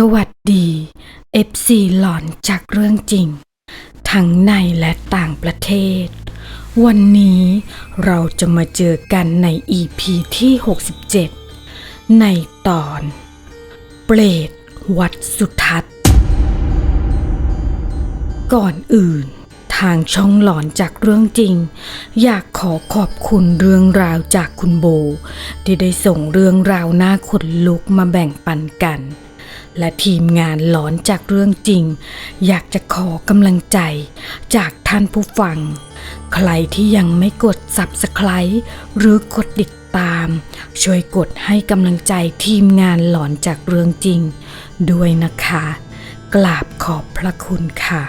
สวัสดี FC หลอนจากเรื่องจริง ทั้งในและต่างประเทศ วันนี้เราจะมาเจอกันใน EP ที่ 67 ในตอน เปรตวัดสุทัศน์ ก่อนอื่น ทางช่องหลอนจากเรื่องจริง อยากขอขอบคุณเรื่องราวจากคุณโบ ที่ได้ส่งเรื่องราวน่าขนลุกมาแบ่งปันกัน และทีมงานหลอนจากเรื่องจริง อยากจะขอกำลังใจ จากท่านผู้ฟัง ใครที่ยังไม่กด Subscribe หรือกดติดตาม ช่วยกดให้กำลังใจทีมงานหลอนจากเรื่องจริง ด้วยนะคะ กราบขอบพระคุณค่ะ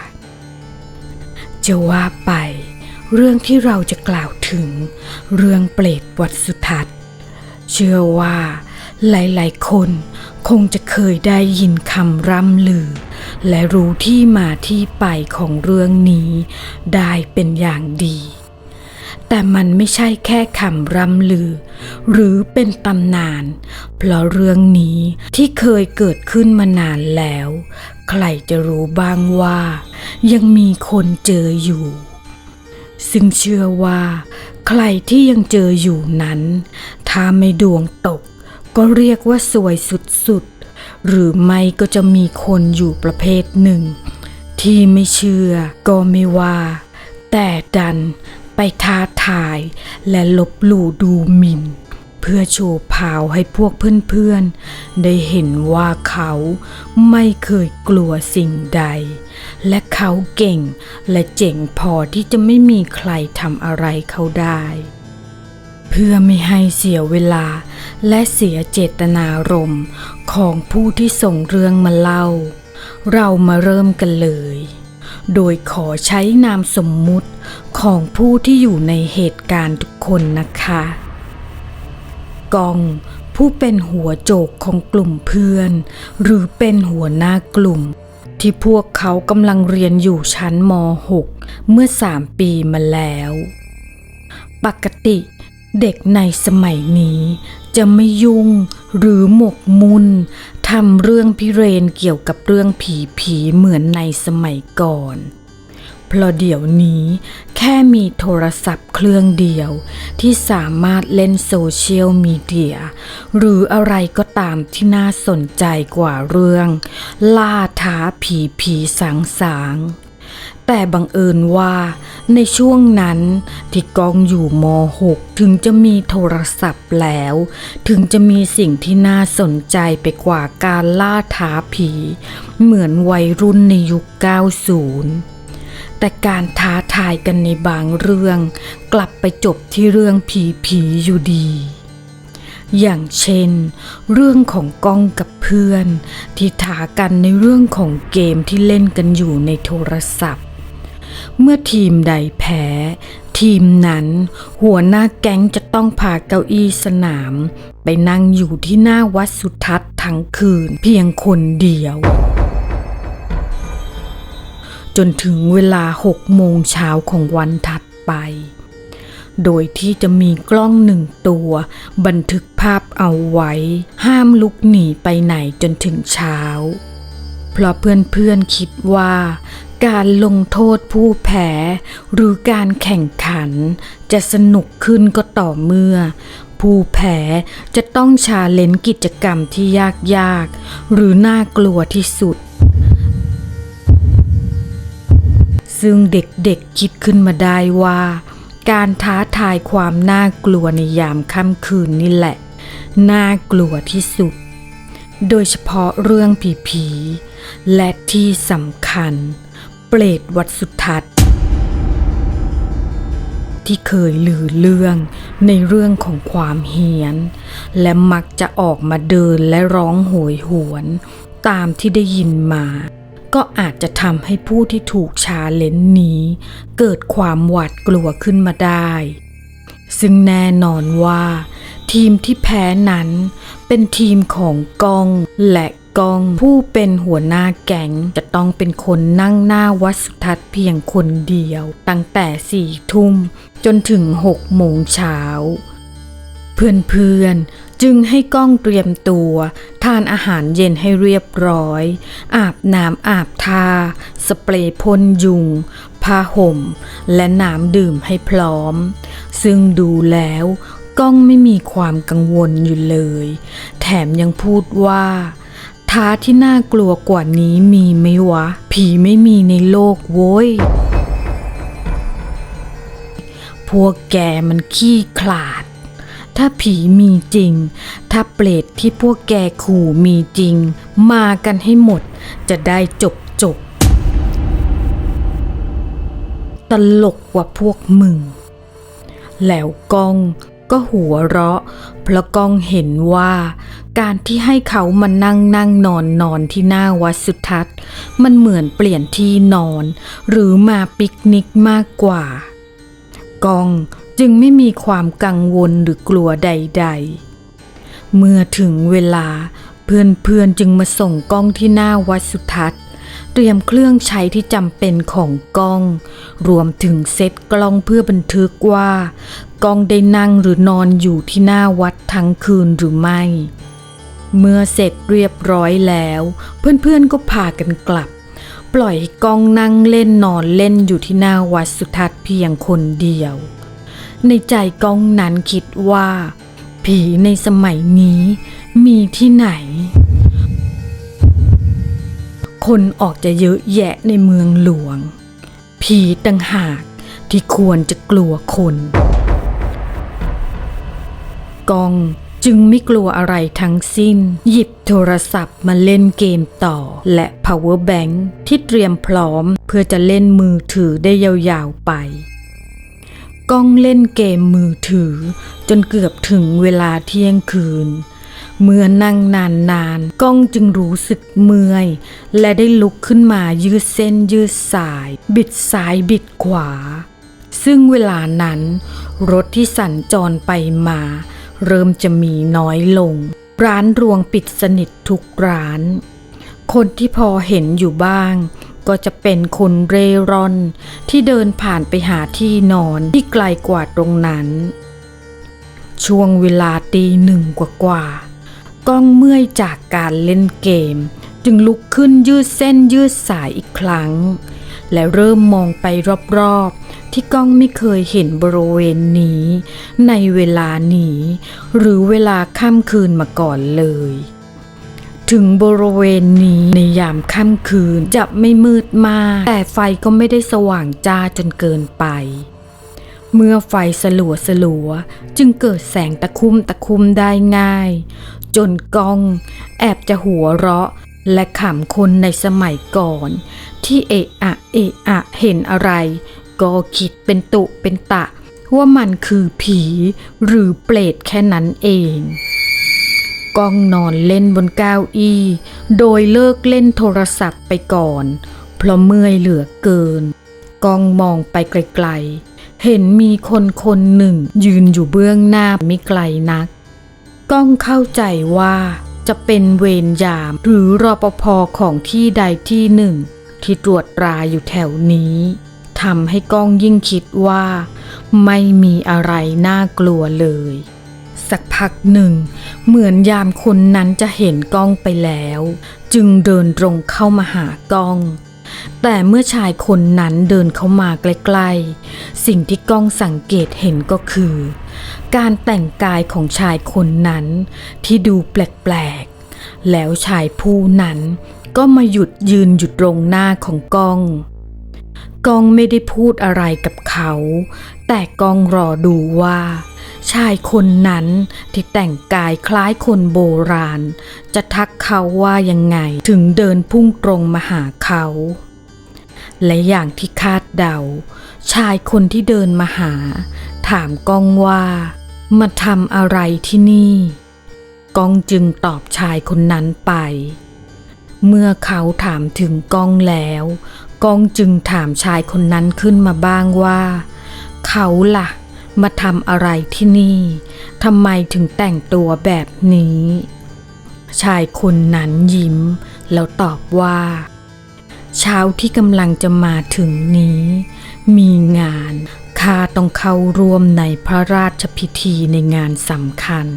จะว่าไป เรื่องที่เราจะกล่าวถึง เรื่องเปรตวัดสุทัศน์ เชื่อว่า หลายๆ คนคงจะเคยได้ยินคำร่ำลือ และรู้ที่มาที่ไปของเรื่องนี้ได้เป็นอย่างดี แต่มันไม่ใช่แค่คำร่ำลือ หรือเป็นตำนาน เพราะเรื่องนี้ที่เคยเกิดขึ้นมานานแล้ว ใครจะรู้บ้างว่า ยังมีคนเจออยู่ ซึ่งเชื่อว่า ใครที่ยังเจออยู่นั้น ถ้าไม่ดวงตก ก็เรียกว่าสวยสุดๆ หรือไม่ก็จะมีคนอยู่ประเภทหนึ่ง ที่ไม่เชื่อก็ไม่ว่า แต่ดันไปท้าทายและลบหลู่ดูหมิ่น เพื่อโชว์พาวให้พวกเพื่อนๆ ได้เห็นว่าเขาไม่เคยกลัวสิ่งใด และเขาเก่งและเจ๋งพอที่จะไม่มีใครทำอะไรเขาได้ เพื่อไม่ให้เสียเวลาและเสียเจตนารมณ์ของผู้ที่ส่งเรื่องมาเล่า เรามาเริ่มกันเลย โดยขอใช้นามสมมุติของผู้ที่อยู่ในเหตุการณ์ทุกคนนะคะ กองผู้เป็นหัวโจกของกลุ่มเพื่อน หรือเป็นหัวหน้ากลุ่ม ที่พวกเขากำลังเรียนอยู่ชั้นม .6 เมื่อ 3 ปีมาแล้ว ปกติ เด็กในสมัยนี้จะไม่ยุ่งหรือหมกมุ่นทำเรื่องพิเรนเกี่ยวกับเรื่องผีผีเหมือนในสมัยก่อน เพราะเดี๋ยวนี้แค่มีโทรศัพท์เครื่องเดียว ที่สามารถเล่นโซเชียลมีเดีย หรืออะไรก็ตามที่น่าสนใจกว่าเรื่อง ล่าท้าผีผีสางสาง แต่บังเอิญว่าในช่วงนั้นที่กองอยู่ม .6 ถึงจะมีโทรศัพท์แล้ว ถึงจะมีสิ่งที่น่าสนใจไปกว่าการล่าท้าผี เหมือนวัยรุ่นในยุค 90แต่การท้าทายกันในบางเรื่อง กลับไปจบที่เรื่องผีผีอยู่ดี อย่างเช่น เรื่องของก้องกับเพื่อน ที่ท้ากันในเรื่องของเกมที่เล่นกันอยู่ในโทรศัพท์ เมื่อทีมใดแพ้ ทีมนั้น หัวหน้าแก๊งจะต้องพาเก้าอี้สนาม ไปนั่งอยู่ที่หน้าวัดสุทัศน์ทั้งคืนเพียงคนเดียว จนถึงเวลาหกโมงเช้าของวันถัดไป โดยที่จะมีกล้องหนึ่งตัว บันทึกภาพเอาไว้ ห้ามลุกหนีไปไหนจนถึงเช้า เพราะเพื่อนๆคิดว่า การลงโทษผู้แพ้หรือการแข่งขัน จะสนุกขึ้นก็ต่อเมื่อ ผู้แพ้จะต้องชาเลนจ์กิจกรรมที่ยากๆ หรือน่ากลัวที่สุด ซึ่งเด็กๆคิดขึ้นมาได้ว่า การท้าทายความน่ากลัวในยามค่ำคืนนี่แหละ น่ากลัวที่สุด โดยเฉพาะเรื่องผีๆและที่สำคัญ เปรตวัดสุทัศน์ ที่เคยลือเรื่องในเรื่องของความเฮียน และมักจะออกมาเดินและร้องโหยหวน ตามที่ได้ยินมา ก็อาจจะทำให้ผู้ที่ถูกชาเลนนี้ เกิดความหวาดกลัวขึ้นมาได้ ซึ่งแน่นอนว่า ทีมที่แพ้นั้นเป็นทีมของกองและ กอง ผู้เป็นหัวหน้าแก๊งจะต้องเป็นคนนั่งหน้าวัดสุทัศน์เพียงคนเดียว ตั้งแต่สี่ทุ่มจนถึงหกโมงเช้า เพื่อนๆจึงให้ก้องเตรียมตัว ทานอาหารเย็นให้เรียบร้อย อาบน้ำอาบทา สเปรย์พ่นยุงผ้าห่ม และน้ำดื่มให้พร้อม ซึ่งดูแล้วก้องไม่มีความกังวลอยู่เลย แถมยังพูดว่า ท้าที่น่ากลัวกว่านี้มีไหมวะ ผีไม่มีในโลกโว้ย พวกแกมันขี้ขลาด ถ้าผีมีจริง ถ้าเปรตที่พวกแกขู่มีจริง มากันให้หมดจะได้จบจบ ตลกกว่าพวกมึง แล้วก้อง ก็หัวเราะ เพราะก้องเห็นว่า การที่ให้เขามานั่งนั่งนอนนอนที่หน้าวัดสุทัศน์ มันเหมือนเปลี่ยนที่นอน หรือมาปิกนิกมากกว่ากองจึงไม่มีความกังวลหรือกลัวใด ๆ เมื่อถึงเวลาเพื่อนๆจึงมาส่งกล้องที่หน้าวัดสุทัศน์เตรียมเครื่องใช้ที่จำเป็นของกล้อง รวมถึงเซตกล้องเพื่อบันทึกว่า กองได้นั่งหรือนอนอยู่ที่หน้าวัดทั้งคืนหรือไม่ เมื่อเสร็จเรียบร้อยแล้ว เพื่อนๆก็พากันกลับ ปล่อยให้กองนั่งเล่นนอนเล่นอยู่ที่หน้าวัดสุทัศน์เพียงคนเดียว ในใจกองนั้นคิดว่า ผีในสมัยนี้มีที่ไหน คนออกจะเยอะแยะในเมืองหลวง ผีต่างหากที่ควรจะกลัวคน กอง จึงไม่กลัวอะไรทั้งสิ้น หยิบโทรศัพท์มาเล่นเกมต่อ และ power bank ที่เตรียมพร้อมเพื่อจะเล่นมือถือได้ยาวๆไปก้องเล่นเกมมือถือ จนเกือบถึงเวลาเที่ยงคืน เมื่อนั่งนานๆก้องจึงรู้สึกเมื่อย และได้ลุกขึ้นมายืดเส้นยืดสาย บิดซ้ายบิดขวา ซึ่งเวลานั้น รถที่สัญจรไปมา เริ่มจะมีน้อยลง ร้านรวงปิดสนิททุกร้าน คนที่พอเห็นอยู่บ้าง ก็จะเป็นคนเร่ร่อน ที่เดินผ่านไปหาที่นอนที่ไกลกว่าตรงนั้น ช่วงเวลาตีหนึ่งกว่าๆก้องเมื่อยจากการเล่นเกม จึงลุกขึ้นยืดเส้นยืดสายอีกครั้ง และเริ่มมองไปรอบๆ ที่ก้องไม่เคยเห็นบริเวณนี้ ในเวลานี้ หรือเวลาค่ำคืนมาก่อนเลย ถึงบริเวณนี้ในยามค่ำคืนจะไม่มืดมาก แต่ไฟก็ไม่ได้สว่างจ้าจนเกินไป เมื่อไฟสลัวสลัวๆจึงเกิดแสงตะคุ่มตะคุ่มได้ง่าย จนกล้องแอบจะหัวเราะและขำคนในสมัยก่อน ที่เอะอะเอะอะเห็นอะไร ก็คิดเป็นตุเป็นตะ ว่ามันคือผีหรือเปรตแค่นั้นเองก้องนอนเล่นบนเก้าอี้ โดยเลิกเล่นโทรศัพท์ไปก่อน เพราะเมื่อยเหลือเกินก้องมองไปไกลๆ เห็นมีคนคนหนึ่งยืนอยู่เบื้องหน้าไม่ไกลนัก ก้องเข้าใจว่าจะเป็นเวรยามหรือรอปภของที่ใดที่หนึ่ง ที่ตรวจตราอยู่แถวนี้ ทำให้ก้องยิ่งคิดว่า ไม่มีอะไรน่ากลัวเลย สักพักหนึ่ง เหมือนยามคนนั้นจะเห็นก้องไปแล้ว จึงเดินตรงเข้ามาหาก้อง แต่เมื่อชายคนนั้นเดินเข้ามาใกล้ๆ สิ่งที่ก้องสังเกตเห็นก็คือ การแต่งกายของชายคนนั้นที่ดูแปลกๆ แล้วชายผู้นั้นก็มาหยุดยืนอยู่ตรงหน้าของก้อง กองไม่ได้พูดอะไรกับเขา แต่กองรอดูว่า ชายคนนั้นที่แต่งกายคล้ายคนโบราณ จะทักเขาว่ายังไงถึงเดินพุ่งตรงมาหาเขา และอย่างที่คาดเดา ชายคนที่เดินมาหา ถามกองว่ามาทำอะไรที่นี่ กองจึงตอบชายคนนั้นไป เมื่อเขาถามถึงกองแล้ว ก้องจึงถามชายคนนั้นขึ้นมาบ้างว่า เขาล่ะ มาทำอะไรที่นี่ทำไมถึงแต่งตัวแบบนี้ ชายคนนั้นยิ้ม แล้วตอบว่า เช้าที่กำลังจะมาถึงนี้ มีงานข้าต้องเข้าร่วมในพระราชพิธีในงานสำคัญ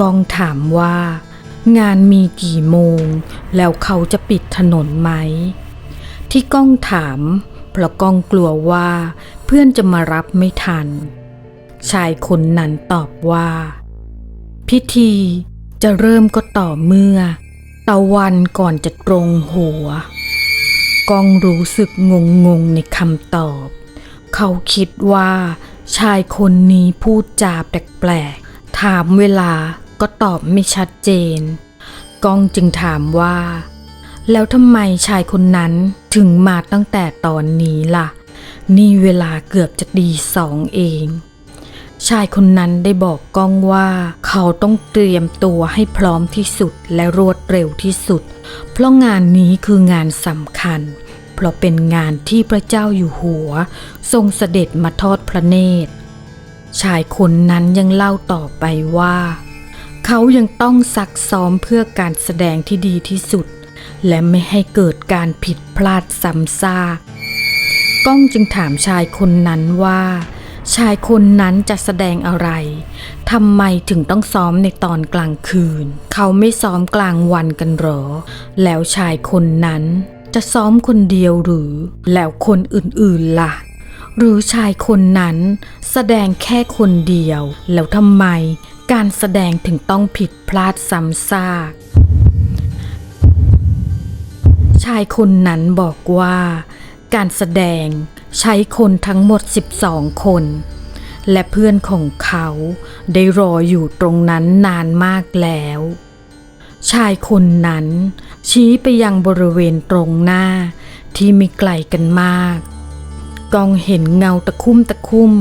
กองถามว่า งานมีกี่โมง แล้วเขาจะปิดถนนไหม ที่ก้องถาม เพราะก้องกลัวว่าเพื่อนจะมารับไม่ทัน ชายคนนั้นตอบว่า พิธีจะเริ่มก็ต่อเมื่อ ตะวันก่อนจะตรงหัว ก้องรู้สึกงงงๆในคำตอบ เขาคิดว่า ชายคนนี้พูดจาแปลกๆ ถามเวลาก็ตอบไม่ชัดเจน ก้องจึงถามว่า แล้วทำไมชายคนนั้นถึงมาตั้งแต่ตอนนี้ล่ะ นี่เวลาเกือบจะดีสองเอง ชายคนนั้นได้บอกก้องว่า เขาต้องเตรียมตัวให้พร้อมที่สุดและรวดเร็วที่สุด เพราะงานนี้คืองานสำคัญ เพราะเป็นงานที่พระเจ้าอยู่หัว ทรงเสด็จมาทอดพระเนตร ชายคนนั้นยังเล่าต่อไปว่า เขายังต้องซักซ้อมเพื่อการแสดงที่ดีที่สุด และไม่ให้เกิดการผิดพลาดซ้ำซากก้องจึงถามชายคนนั้นว่า ชายคนนั้นจะแสดงอะไรทำไมถึงต้องซ้อมในตอนกลางคืน เขาไม่ซ้อมกลางวันกันหรอ แล้วชายคนนั้นจะซ้อมคนเดียวหรือ แล้วคนอื่นๆล่ะ หรือชายคนนั้นแสดงแค่คนเดียว แล้วทำไมการแสดงถึงต้องผิดพลาดซ้ำซาก ชายคนนั้นบอกว่า การแสดงใช้คนทั้งหมด 12 คน และเพื่อนของเขาได้รออยู่ตรงนั้นนานมากแล้ว ชายคนนั้น ชี้ไปยังบริเวณตรงหน้าที่ไม่ไกลกันมากกองเห็นเงาตะคุ่มตะคุ่ม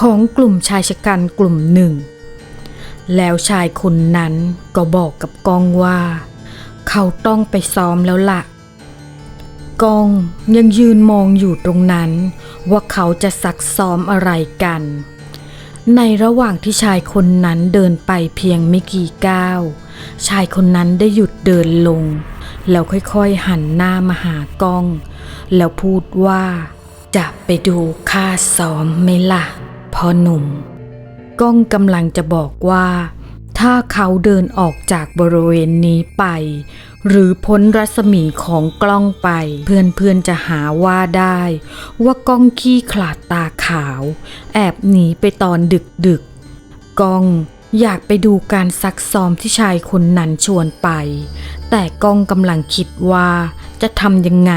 ของกลุ่มชายชะกันกลุ่มหนึ่ง แล้วชายคนนั้นก็บอกกับกองว่า เขาต้องไปซ้อมแล้วละ่ะ กองยังยืนมองอยู่ตรงนั้น ว่าเขาจะซักซ้อมอะไรกัน ในระหว่างที่ชายคนนั้นเดินไปเพียงไม่กี่ก้าวชายคนนั้นได้หยุดเดินลง แล้วค่อยๆหันหน้ามาหากล้อง แล้วพูดว่า จะไปดูค่าซ้อมไหมล่ะพ่อหนุ่ม ก้องกำลังจะบอกว่า ถ้าเขาเดินออกจากบริเวณนี้ไป หรือพ้นรัศมีของกล้องไป เพื่อนๆจะหาว่าได้ ว่ากล้องขี้ขลาดตาขาว แอบหนีไปตอนดึกๆกล้องอยากไปดูการซักซ้อมที่ชายคนนั้นชวนไป แต่ก้องกำลังคิดว่าจะทำยังไง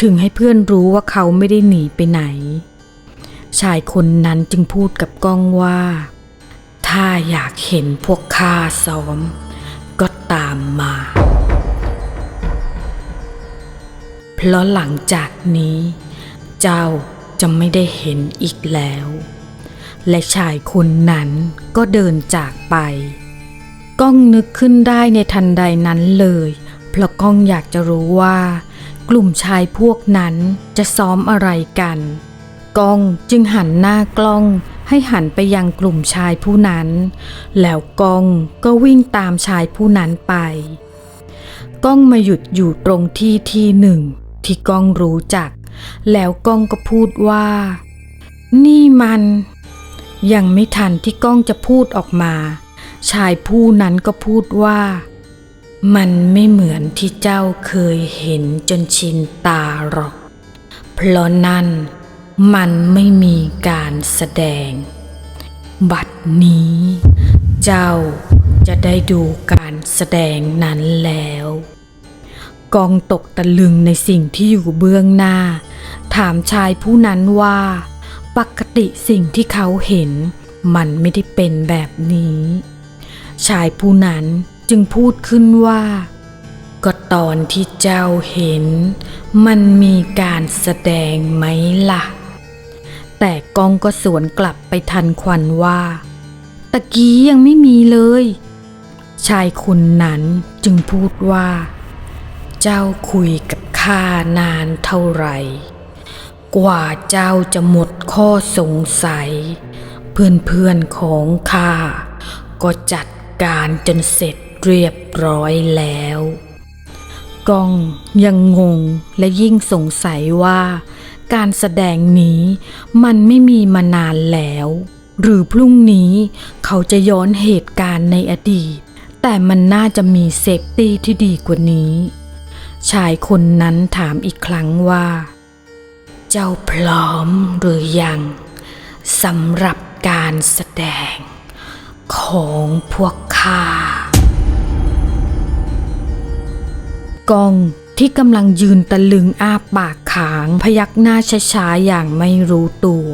ถึงให้เพื่อนรู้ว่าเขาไม่ได้หนีไปไหน ชายคนนั้นจึงพูดกับก้องว่า ถ้าอยากเห็นพวกข้าซ้อม ก็ตามมา เพราะหลังจากนี้ เจ้าจะไม่ได้เห็นอีกแล้ว และชายคนนั้นก็เดินจากไป ก้องนึกขึ้นได้ในทันใดนั้นเลย เพราะก้องอยากจะรู้ว่า กลุ่มชายพวกนั้นจะซ้อมอะไรกัน ก้องจึงหันหน้ากล้องให้หันไปยังกลุ่มชายผู้นั้น แล้วก้องก็วิ่งตามชายผู้นั้นไปก้องมาหยุดอยู่ตรงที่ที่หนึ่ง ที่ก้องรู้จัก แล้วก้องก็พูดว่า นี่มัน ยังไม่ทันที่ก้องจะพูดออกมา ชายผู้นั้นก็พูดว่า มันไม่เหมือนที่เจ้าเคยเห็นจนชินตาหรอก เพราะนั่น มันไม่มีการแสดง บัดนี้ เจ้าจะได้ดูการแสดงนั้นแล้ว กองตกตะลึงในสิ่งที่อยู่เบื้องหน้า ถามชายผู้นั้นว่า ปกติสิ่งที่เขาเห็น มันไม่ได้เป็นแบบนี้ ชายผู้นั้นจึงพูดขึ้นว่า ก็ตอนที่เจ้าเห็น มันมีการแสดงไหมล่ะ แต่กองก็สวนกลับไปทันควันว่า ตะกี้ยังไม่มีเลย ชายคนนั้นจึงพูดว่า เจ้าคุยกับข้านานเท่าไหร่ กว่าเจ้าจะหมดข้อสงสัย เพื่อนๆของข้าก็จัดการจนเสร็จเรียบร้อยแล้ว กองยังงงและยิ่งสงสัยว่า การแสดงนี้มันไม่มีมานานแล้ว หรือพรุ่งนี้เขาจะย้อนเหตุการณ์ในอดีต แต่มันน่าจะมีเซฟตี้ที่ดีกว่านี้ ชายคนนั้นถามอีกครั้งว่า เจ้าพร้อมหรือยังสำหรับการแสดง ของพวกข้ากอง ที่กำลังยืนตะลึงอ้าปากขาง พยักหน้าช้าๆอย่างไม่รู้ตัว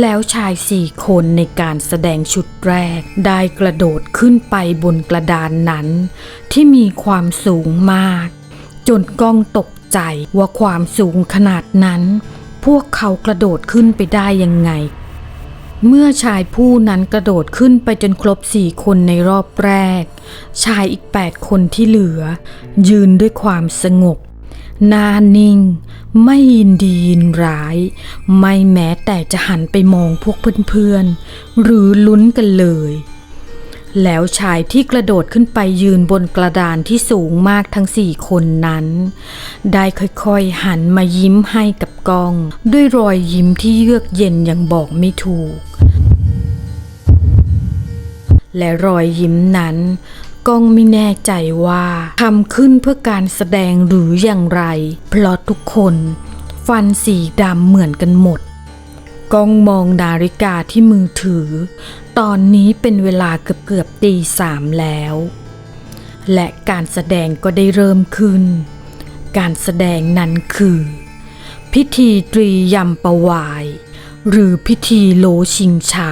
แล้วชายสี่คนในการแสดงชุดแรก ได้กระโดดขึ้นไปบนกระดานนั้น ที่มีความสูงมาก จนกล้องตกใจว่าความสูงขนาดนั้น พวกเขากระโดดขึ้นไปได้ยังไง เมื่อชายผู้นั้นกระโดดขึ้นไปจนครบสี่คนในรอบแรก ชายอีกแปดคนที่เหลือ ยืนด้วยความสงบหน้านิ่ง ไม่ยินดียินร้าย ไม่แม้แต่จะหันไปมองพวกเพื่อนๆ หรือลุ้นกันเลย แล้วชายที่กระโดดขึ้นไปยืนบนกระดานที่สูงมากทั้งสี่คนนั้น ได้ค่อยๆหันมายิ้มให้กับกล้อง ด้วยรอยยิ้มที่เยือกเย็นอย่างบอกไม่ถูก และรอยยิ้มนั้นก้องไม่แน่ใจว่าทำขึ้นเพื่อการแสดงหรืออย่างไร เพราะทุกคน ฟันสีดำเหมือนกันหมดก้องมองนาฬิกาที่มือถือ ตอนนี้เป็นเวลาเกือบเกือบตีสามแล้ว และการแสดงก็ได้เริ่มขึ้น การแสดงนั้นคือ พิธีตรียำประวาย หรือพิธีโลชิงช้า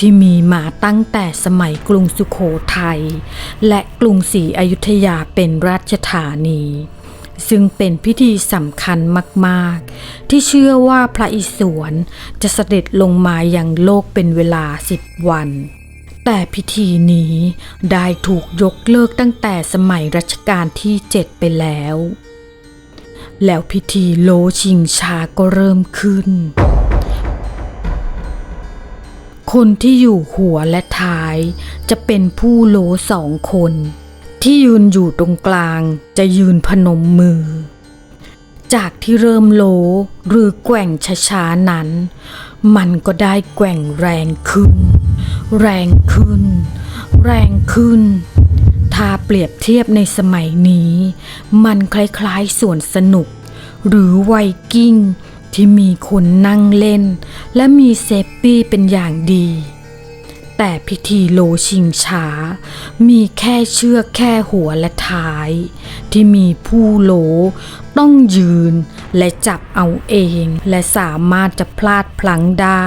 ที่มีมาตั้งแต่สมัยกรุงสุขโขทัยและกรุงศรีอยุธยาเป็นราชธานี ซึ่งเป็นพิธีสำคัญมากๆ ที่เชื่อว่าพระอิศวรจะเสด็จลงมาอยังโลกเป็นเวลาสิบวัน แต่พิธีนี้ได้ถูกยกเลิกตั้งแต่สมัยรัชกาลที่เจ็ดไปแล้ว แล้วพิธีโลชิงชาก็เริ่มขึ้น คนที่อยู่หัวและท้าย จะเป็นผู้โลสองคน ที่ยืนอยู่ตรงกลางจะยืนพนมมือ จากที่เริ่มโลหรือแกว่งช้าๆนั้น มันก็ได้แกว่งแรงขึ้น แรงขึ้น แรงขึ้น ถ้าเปรียบเทียบในสมัยนี้ มันคล้ายๆสวนสนุก หรือไวกิ้ง ที่มีคนนั่งเล่น และมีเซฟตี้เป็นอย่างดี แต่พิธีโลชิงช้า มีแค่เชือกแค่หัวและท้าย ที่มีผู้โลต้องยืนและจับเอาเอง และสามารถจะพลาดพลั้งได้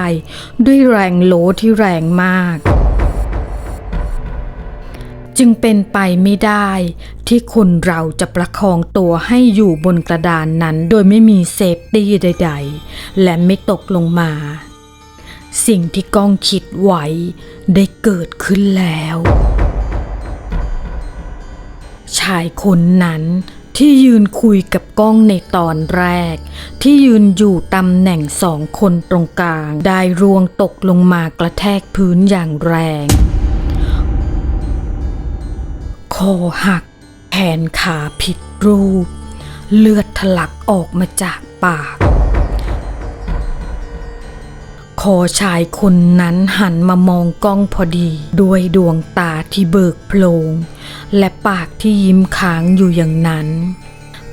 ด้วยแรงโลที่แรงมาก จึงเป็นไปไม่ได้ ที่คนเราจะประคองตัวให้อยู่บนกระดานนั้นโดยไม่มีเซฟตี้ใด ๆ และไม่ตกลงมา สิ่งที่ก้องคิดไว้ได้เกิดขึ้นแล้ว ชายคนนั้นที่ยืนคุยกับก้องในตอนแรก ที่ยืนอยู่ตำแหน่งสองคนตรงกลาง ได้ร่วงตกลงมากระแทกพื้นอย่างแรง คอหัก แขนขาผิดรูป เลือดทะลักออกมาจากปาก คอชายคนนั้นหันมามองกล้องพอดี ด้วยดวงตาที่เบิกโพลง และปากที่ยิ้มค้างอยู่อย่างนั้น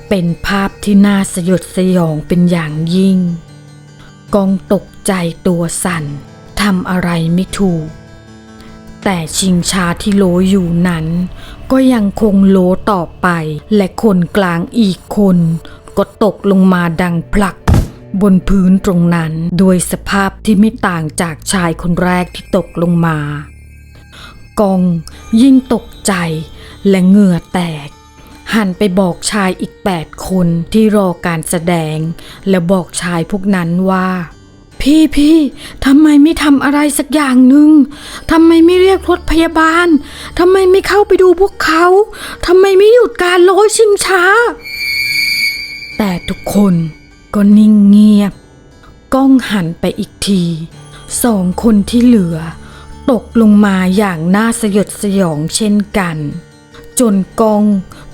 เป็นภาพที่น่าสยดสยองเป็นอย่างยิ่งกองตกใจตัวสั่นทำอะไรไม่ถูก แต่ชิงชาที่โลอยู่นั้น ก็ยังคงโลต่อไป และคนกลางอีกคน ก็ตกลงมาดังพลัก บนพื้นตรงนั้นโดยสภาพที่ไม่ต่างจากชายคนแรกที่ตกลงมา กองยิ่งตกใจและเหงื่อแตกหันไปบอกชายอีกแปดคนที่รอการแสดง แล้วบอกชายพวกนั้นว่า พี่พี่ทำไมไม่ทำอะไรสักอย่างหนึ่งทำไมไม่เรียกรถพยาบาลทำไมไม่เข้าไปดูพวกเขาทำไมไม่หยุดการโลชิงช้า แต่ทุกคนก็นิ่งเงียบ ก้องหันไปอีกที สองคนที่เหลือ ตกลงมาอย่างน่าสยดสยองเช่นกัน จนกอง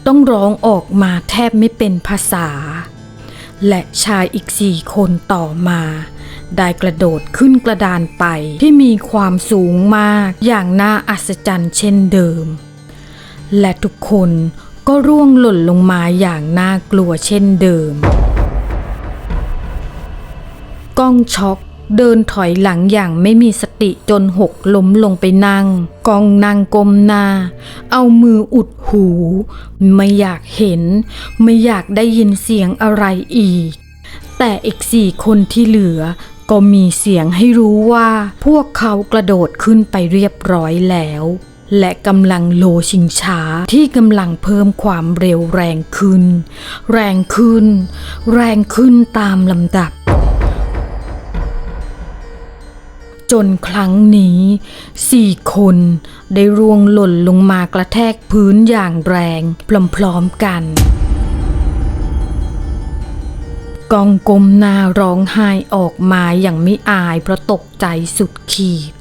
ต้องร้องออกมาแทบไม่เป็นภาษา และชายอีกสี่คนต่อมา ได้กระโดดขึ้นกระดานไปที่มีความสูงมากอย่างน่าอัศจรรย์เช่นเดิม และทุกคนก็ร่วงหล่นลงมาอย่างน่ากลัวเช่นเดิม ก้องช็อกเดินถอยหลังอย่างไม่มีสติจนหกล้มลงไปนั่ง กองนางกลมหน้า เอามืออุดหู ไม่อยากเห็น ไม่อยากได้ยินเสียงอะไรอีก แต่อีกสี่คนที่เหลือ ก็มีเสียงให้รู้ว่าพวกเขากระโดดขึ้นไปเรียบร้อยแล้ว และกำลังโลชิงช้าที่กำลังเพิ่มความเร็วแรงขึ้น แรงขึ้น แรงขึ้นตามลำดับ จนครั้งนี้สี่คนได้ร่วงหล่นลงมากระแทกพื้นอย่างแรงพร้อมๆกัน กองกลมหน้าร้องไห้ออกมาอย่างไม่อายเพราะตกใจสุดขีด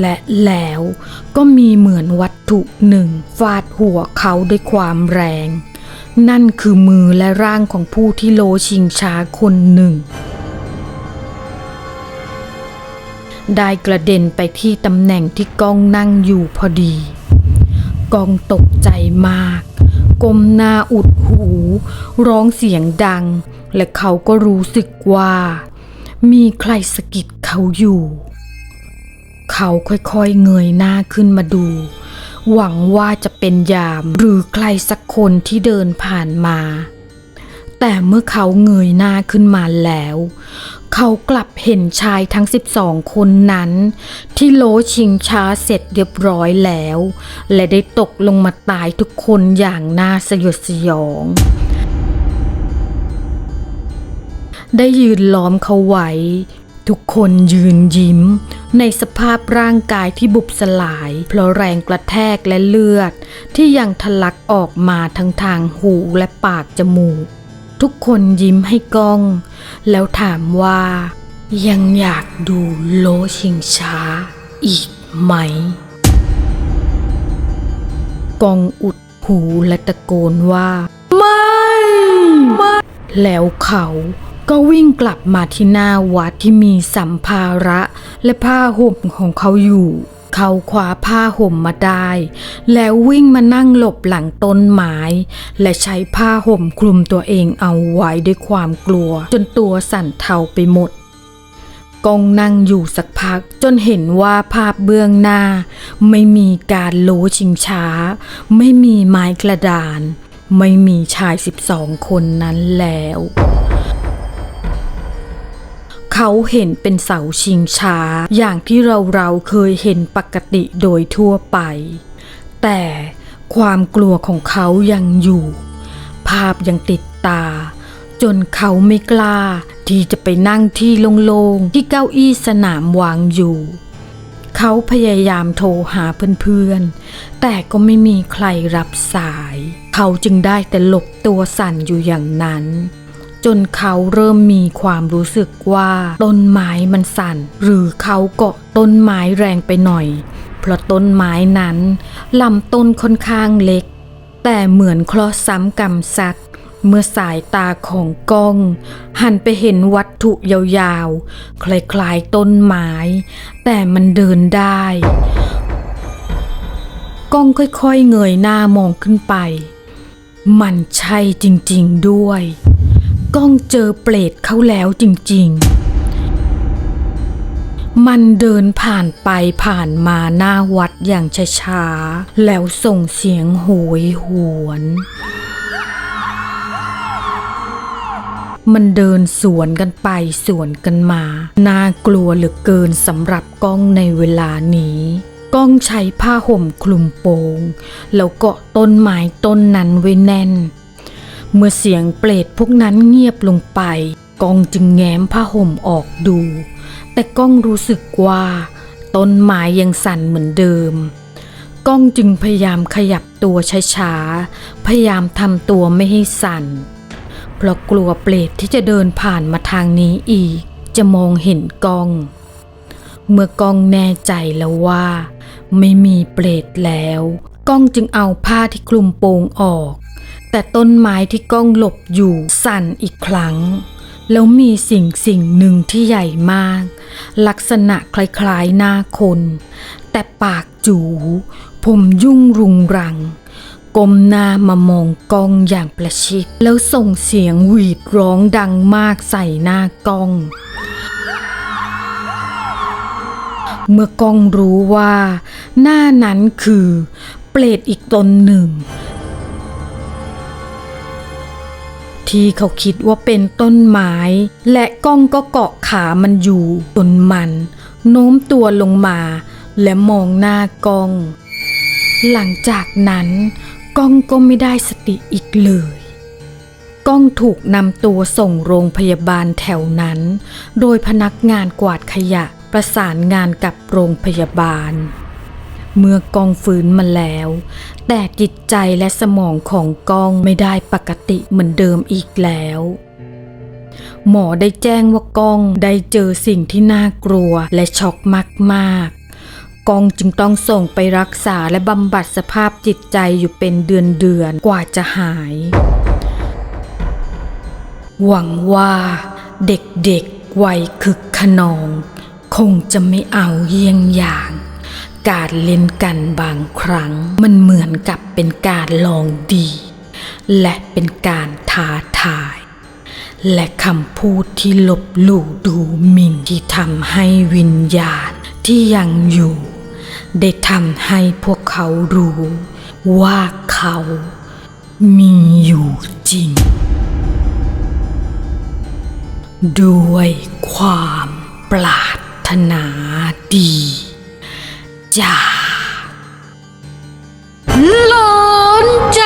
และแล้วก็มีเหมือนวัตถุหนึ่งฟาดหัวเขาด้วยความแรง นั่นคือมือและร่างของผู้ที่โลชิงช้าคนหนึ่ง ได้กระเด็นไปที่ตำแหน่งที่ก้องนั่งอยู่พอดี กองตกใจมากก้มหน้าอุดหู ร้องเสียงดัง และเขาก็รู้สึกว่า มีใครสะกิดเขาอยู่ เขาค่อยๆเงยหน้าขึ้นมาดู หวังว่าจะเป็นยามหรือใครสักคนที่เดินผ่านมา แต่เมื่อเขาเงยหน้าขึ้นมาแล้ว เขากลับเห็นชายทั้ง 12 คนนั้น ที่โลชิงช้าเสร็จเรียบร้อยแล้ว และได้ตกลงมาตายทุกคนอย่างน่าสยดสยอง ได้ยืนล้อมเขาไว้ ทุกคนยืนยิ้ม ในสภาพร่างกายที่บุบสลาย เพราะแรงกระแทกและเลือด ที่ยังทะลักออกมาทั้งทางหูและปากจมูก ทุกคนยิ้มให้ก้อง แล้วถามว่า ยังอยากดูโลชิงช้าอีกไหม กองอุดหูและตะโกนว่า ไมไม่ แล้วเขาก็วิ่งกลับมาที่หน้าวัดที่มีสัมภาระและผ้าห่มของเขาอยู่ เขาคว้าผ้าห่มมาได้ แล้ววิ่งมานั่งหลบหลังต้นไม้ และใช้ผ้าห่มคลุมตัวเองเอาไว้ด้วยความกลัว จนตัวสั่นเทาไปหมดกองนั่งอยู่สักพักจนเห็นว่าภาพเบื้องหน้า ไม่มีการโลชิงช้า ไม่มีไม้กระดาน ไม่มีชายสิบสองคนนั้นแล้ว เขาเห็นเป็นเสาชิงช้า อย่างที่เราเราเคยเห็นปกติโดยทั่วไป แต่ความกลัวของเขายังอยู่ ภาพยังติดตา จนเขาไม่กล้า ที่จะไปนั่งที่โล่งๆที่เก้าอี้สนามวางอยู่ เขาพยายามโทรหาเพื่อนๆ แต่ก็ไม่มีใครรับสาย เขาจึงได้แต่หลบตัวสั่นอยู่อย่างนั้น จนเขาเริ่มมีความรู้สึกว่าต้นไม้มันสั่น หรือเขาเกาะต้นไม้แรงไปหน่อย เพราะต้นไม้นั้นลำต้นค่อนข้างเล็ก แต่เหมือนคราะห์ซ้ำกรรมสัตว์เมื่อสายตาของกล้อง หันไปเห็นวัตถุยาวๆ คล้ายๆต้นไม้ แต่มันเดินได้กล้องค่อยๆเงยหน้ามองขึ้นไป มันใช่จริงๆด้วย ก้องเจอเปรตเขาแล้วจริง ๆ มันเดินผ่านไปผ่านมาหน้าวัดอย่างช้าๆ แล้วส่งเสียงโหยหวน มันเดินสวนกันไปสวนกันมา น่ากลัวเหลือเกินสำหรับกล้องในเวลานี้ก้องใช้ผ้าห่มคลุมโปง แล้วเกาะต้นไม้ต้นนั้นไว้แน่น เมื่อเสียงเปรตพวกนั้นเงียบลงไป กองจึงแง้มผ้าห่มออกดู แต่ก้องรู้สึกว่าต้นไม้ยังสั่นเหมือนเดิม ก้องจึงพยายามขยับตัวช้าๆ พยายามทำตัวไม่ให้สั่น เพราะกลัวเปรตที่จะเดินผ่านมาทางนี้อีก จะมองเห็นก้อง เมื่อก้องแน่ใจแล้วว่า ไม่มีเปรตแล้ว ก้องจึงเอาผ้าที่คลุมโปงออก แต่ต้นไม้ที่กล้องหลบอยู่สั่นอีกครั้ง แล้วมีสิ่งสิ่งหนึ่งที่ใหญ่มาก ลักษณะคล้ายๆหน้าคน แต่ปากจูผมยุ่งรุงรังก้มหน้ามามองกล้องอย่างประชิด แล้วส่งเสียงหวีดร้องดังมากใส่หน้ากล้อง เมื่อกล้องรู้ว่า หน้านั้นคือ เปรตอีกตนหนึ่ง ที่เขาคิดว่าเป็นต้นไม้ และกล้องก็เกาะขามันอยู่จนมัน โน้มตัวลงมา และมองหน้ากล้อง หลังจากนั้นกล้องก็ไม่ได้สติอีกเลยกล้องถูกนำตัวส่งโรงพยาบาลแถวนั้น โดยพนักงานกวาดขยะประสานงานกับโรงพยาบาล เมื่อก้องฟื้นมาแล้ว แต่จิตใจและสมองของกล้องไม่ได้ปกติเหมือนเดิมอีกแล้ว หมอได้แจ้งว่ากล้องได้เจอสิ่งที่น่ากลัวและช็อกมากๆกองจึงต้องส่งไปรักษาและบำบัดสภาพจิตใจอยู่เป็นเดือนๆกว่าจะหาย หวังว่าเด็กๆวัยคึกขนอง คงจะไม่เอาเยี่ยงอย่าง การเล่นกันบางครั้ง มันเหมือนกับเป็นการลองดี และเป็นการท้าทาย และคำพูดที่ลบหลู่ดูหมิ่นที่ทำให้วิญญาณที่ยังอยู่ ได้ทำให้พวกเขารู้ ว่าเขามีอยู่จริง ด้วยความปรารถนาดี จ้าหลอนจ